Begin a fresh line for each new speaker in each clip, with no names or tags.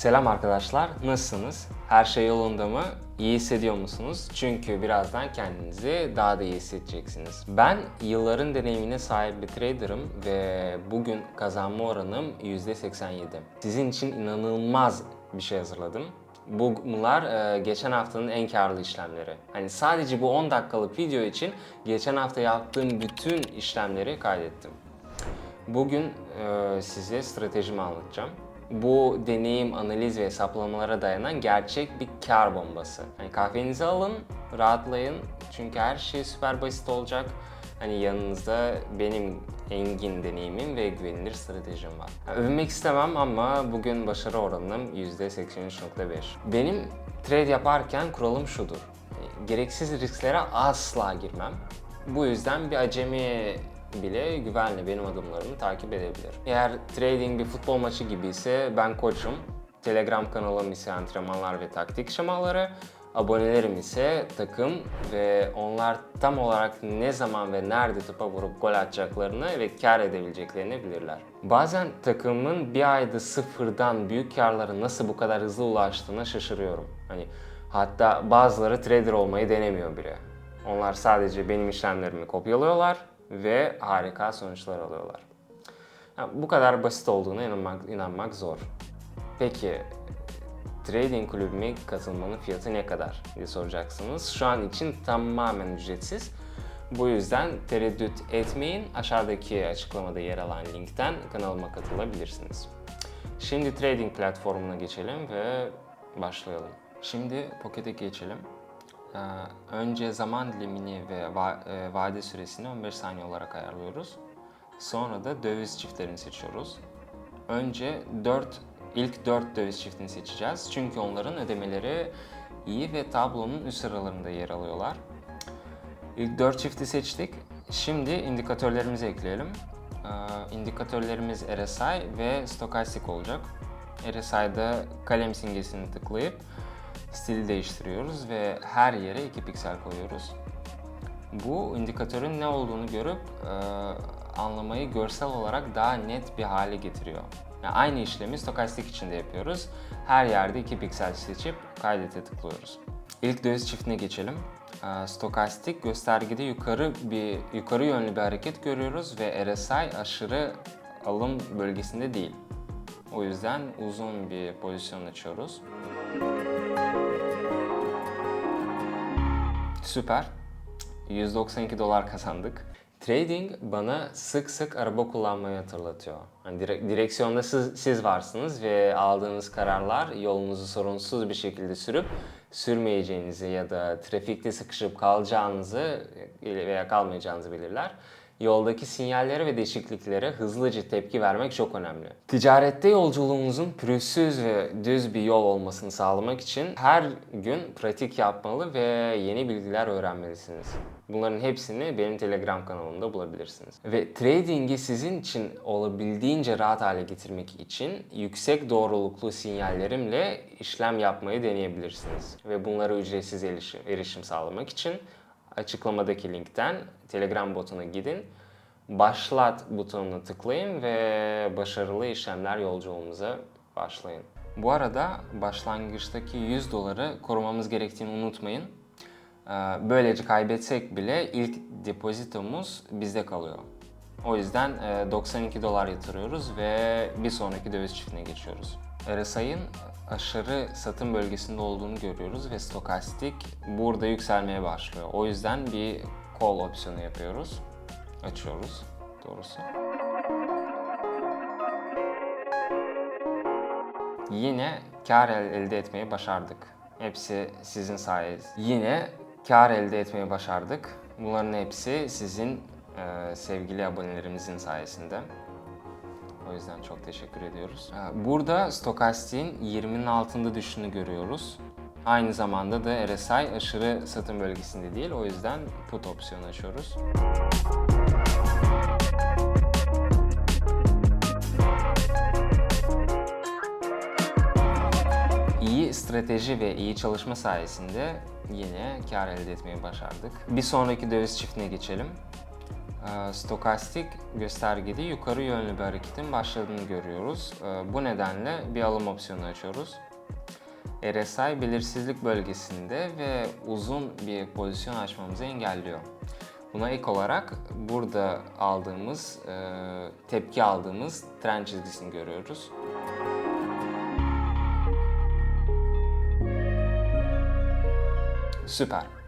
Selam arkadaşlar, nasılsınız? Her şey yolunda mı? İyi hissediyor musunuz? Çünkü birazdan kendinizi daha da iyi hissedeceksiniz. Ben yılların deneyimine sahip bir traderım ve bugün kazanma oranım %87. Sizin için inanılmaz bir şey hazırladım. Bunlar e, geçen haftanın en karlı işlemleri. Hani sadece bu 10 dakikalık video için geçen hafta yaptığım bütün işlemleri kaydettim. Bugün e, size stratejimi anlatacağım. Bu deneyim, analiz ve hesaplamalara dayanan gerçek bir kar bombası. Hani kahvenizi alın, rahatlayın çünkü her şey süper basit olacak. Hani yanınızda benim engin deneyimim ve güvenilir stratejim var. Yani övünmek istemem ama bugün başarı oranım %83.5. Benim trade yaparken kuralım şudur. Gereksiz risklere asla girmem. Bu yüzden bir acemi bile güvenle benim adımlarımı takip edebilir. Eğer trading bir futbol maçı gibi ise ben koçum. Telegram kanalım ise antrenmanlar ve taktik şemaları. Abonelerim ise takım ve onlar tam olarak ne zaman ve nerede topa vurup gol atacaklarını ve kar edebileceklerini bilirler. Bazen takımın bir ayda sıfırdan büyük karlara nasıl bu kadar hızlı ulaştığına şaşırıyorum. Hani hatta bazıları trader olmayı denemiyor bile. Onlar sadece benim işlemlerimi kopyalıyorlar ve harika sonuçlar alıyorlar. Yani bu kadar basit olduğuna inanmak, inanmak zor. Peki trading kulübüme katılmanın fiyatı ne kadar diye soracaksınız. Şu an için tamamen ücretsiz. Bu yüzden tereddüt etmeyin. Aşağıdaki açıklamada yer alan linkten kanalıma katılabilirsiniz. Şimdi trading platformuna geçelim ve başlayalım. Şimdi Pocket'e geçelim. Ee, önce zaman dilimini ve e, vade süresini 15 saniye olarak ayarlıyoruz. Sonra da döviz çiftlerini seçiyoruz. Önce 4 ilk 4 döviz çiftini seçeceğiz. Çünkü onların ödemeleri iyi ve tablonun üst sıralarında yer alıyorlar. İlk 4 çifti seçtik. Şimdi indikatörlerimizi ekleyelim. Ee, indikatörlerimiz RSI ve stokastik olacak. RSI'da kalem simgesini tıklayıp stili değiştiriyoruz ve her yere 2 piksel koyuyoruz. Bu indikatörün ne olduğunu görüp e, anlamayı görsel olarak daha net bir hale getiriyor. Yani aynı işlemi stokastik için de yapıyoruz. Her yerde 2 piksel seçip kaydete tıklıyoruz. İlk döviz çiftine geçelim. E, stokastik göstergede yukarı bir yukarı yönlü bir hareket görüyoruz ve RSI aşırı alım bölgesinde değil. O yüzden uzun bir pozisyon açıyoruz. Süper. 192 dolar kazandık. Trading bana sık sık araba kullanmayı hatırlatıyor. Hani dire- direksiyonda siz, siz varsınız ve aldığınız kararlar yolunuzu sorunsuz bir şekilde sürüp sürmeyeceğinizi ya da trafikte sıkışıp kalacağınızı veya kalmayacağınızı belirler. Yoldaki sinyallere ve değişikliklere hızlıca tepki vermek çok önemli. Ticarette yolculuğumuzun pürüzsüz ve düz bir yol olmasını sağlamak için her gün pratik yapmalı ve yeni bilgiler öğrenmelisiniz. Bunların hepsini benim Telegram kanalımda bulabilirsiniz. Ve trading'i sizin için olabildiğince rahat hale getirmek için yüksek doğruluklu sinyallerimle işlem yapmayı deneyebilirsiniz. Ve bunlara ücretsiz erişim, sağlamak için açıklamadaki linkten Telegram botuna gidin. Başlat butonuna tıklayın ve başarılı işlemler yolculuğumuza başlayın. Bu arada başlangıçtaki 100 doları korumamız gerektiğini unutmayın. Ee, Böylece kaybetsek bile ilk depozitomuz bizde kalıyor. O yüzden e, 92 dolar yatırıyoruz ve bir sonraki döviz çiftine geçiyoruz. RSI'ın aşırı satım bölgesinde olduğunu görüyoruz ve stokastik burada yükselmeye başlıyor. O yüzden bir call opsiyonu yapıyoruz. Açıyoruz doğrusu. Yine kar el- elde etmeyi başardık. Hepsi sizin sayenizde. Yine kar elde etmeyi başardık. Bunların hepsi sizin e, sevgili abonelerimizin sayesinde. O yüzden çok teşekkür ediyoruz. Ee, Burada stokastiğin 20'nin altında düştüğünü görüyoruz. Aynı zamanda da RSI aşırı satım bölgesinde değil. O yüzden put opsiyonu açıyoruz. İyi strateji ve iyi çalışma sayesinde yine kar elde etmeyi başardık. Bir sonraki döviz çiftine geçelim. E, stokastik göstergede yukarı yönlü bir hareketin başladığını görüyoruz. E, Bu nedenle bir alım opsiyonu açıyoruz. RSI belirsizlik bölgesinde ve uzun bir pozisyon açmamızı engelliyor. Buna ek olarak burada aldığımız, e, tepki aldığımız trend çizgisini görüyoruz. Süper.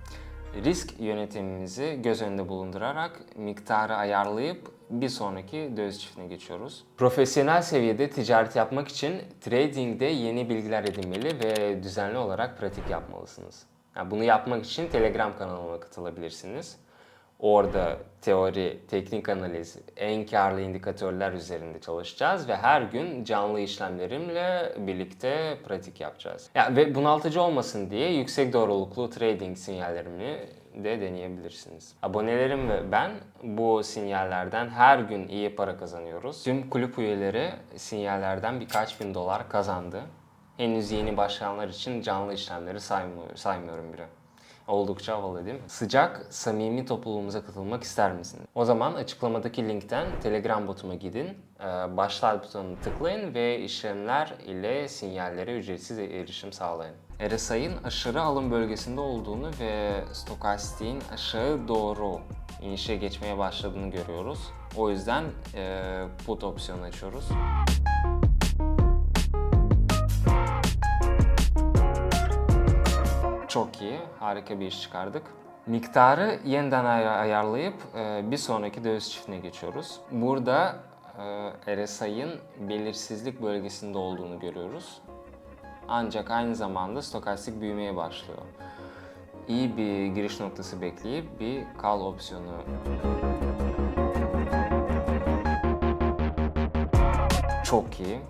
Risk yönetimimizi göz önünde bulundurarak miktarı ayarlayıp bir sonraki döviz çiftine geçiyoruz. Profesyonel seviyede ticaret yapmak için tradingde yeni bilgiler edinmeli ve düzenli olarak pratik yapmalısınız. Yani bunu yapmak için Telegram kanalıma katılabilirsiniz. Orada teori, teknik analiz, en karlı indikatörler üzerinde çalışacağız ve her gün canlı işlemlerimle birlikte pratik yapacağız. Ya ve bunaltıcı olmasın diye yüksek doğruluklu trading sinyallerimi de deneyebilirsiniz. Abonelerim ve ben bu sinyallerden her gün iyi para kazanıyoruz. Tüm kulüp üyeleri sinyallerden birkaç bin dolar kazandı. Henüz yeni başlayanlar için canlı işlemleri saymıyorum, bile. Oldukça havalı değil mi? Sıcak, samimi topluluğumuza katılmak ister misiniz? O zaman açıklamadaki linkten Telegram botuma gidin, ee, başlat butonuna tıklayın ve işlemler ile sinyallere ücretsiz erişim sağlayın. RSI'nin aşırı alım bölgesinde olduğunu ve stokastiğin aşağı doğru inişe geçmeye başladığını görüyoruz. O yüzden e, put opsiyonu açıyoruz. Çok iyi, harika bir iş çıkardık. Miktarı yeniden ay- ayarlayıp e, bir sonraki döviz çiftine geçiyoruz. Burada e, RSI'nin belirsizlik bölgesinde olduğunu görüyoruz. Ancak aynı zamanda stokastik büyümeye başlıyor. İyi bir giriş noktası bekleyip bir kal opsiyonu Çok iyi.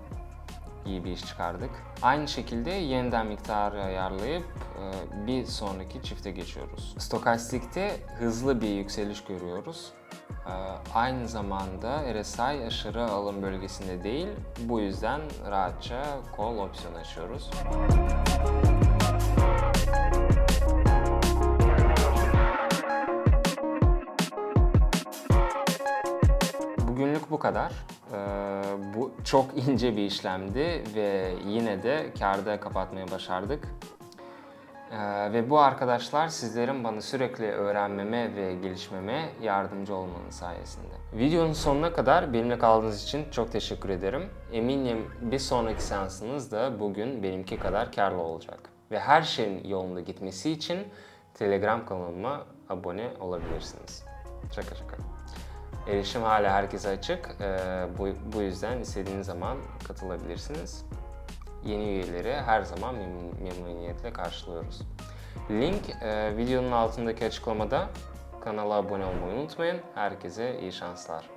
İyi bir iş çıkardık. Aynı şekilde yeniden miktarı ayarlayıp e, bir sonraki çifte geçiyoruz. Stokastikte hızlı bir yükseliş görüyoruz. E, Aynı zamanda RSI aşırı alım bölgesinde değil. Bu yüzden rahatça call opsiyonu açıyoruz. Bugünlük bu kadar. Ee, bu çok ince bir işlemdi ve yine de karda kapatmayı başardık. Ee, ve bu arkadaşlar sizlerin bana sürekli öğrenmeme ve gelişmeme yardımcı olmanın sayesinde. Videonun sonuna kadar benimle kaldığınız için çok teşekkür ederim. Eminim bir sonraki seansınız da bugün benimki kadar karlı olacak. Ve her şeyin yolunda gitmesi için Telegram kanalıma abone olabilirsiniz. Şaka şaka. Erişim hala herkese açık. Ee, bu, bu yüzden istediğiniz zaman katılabilirsiniz. Yeni üyeleri her zaman memnun- memnuniyetle karşılıyoruz. Link e, videonun altındaki açıklamada. Kanala abone olmayı unutmayın. Herkese iyi şanslar.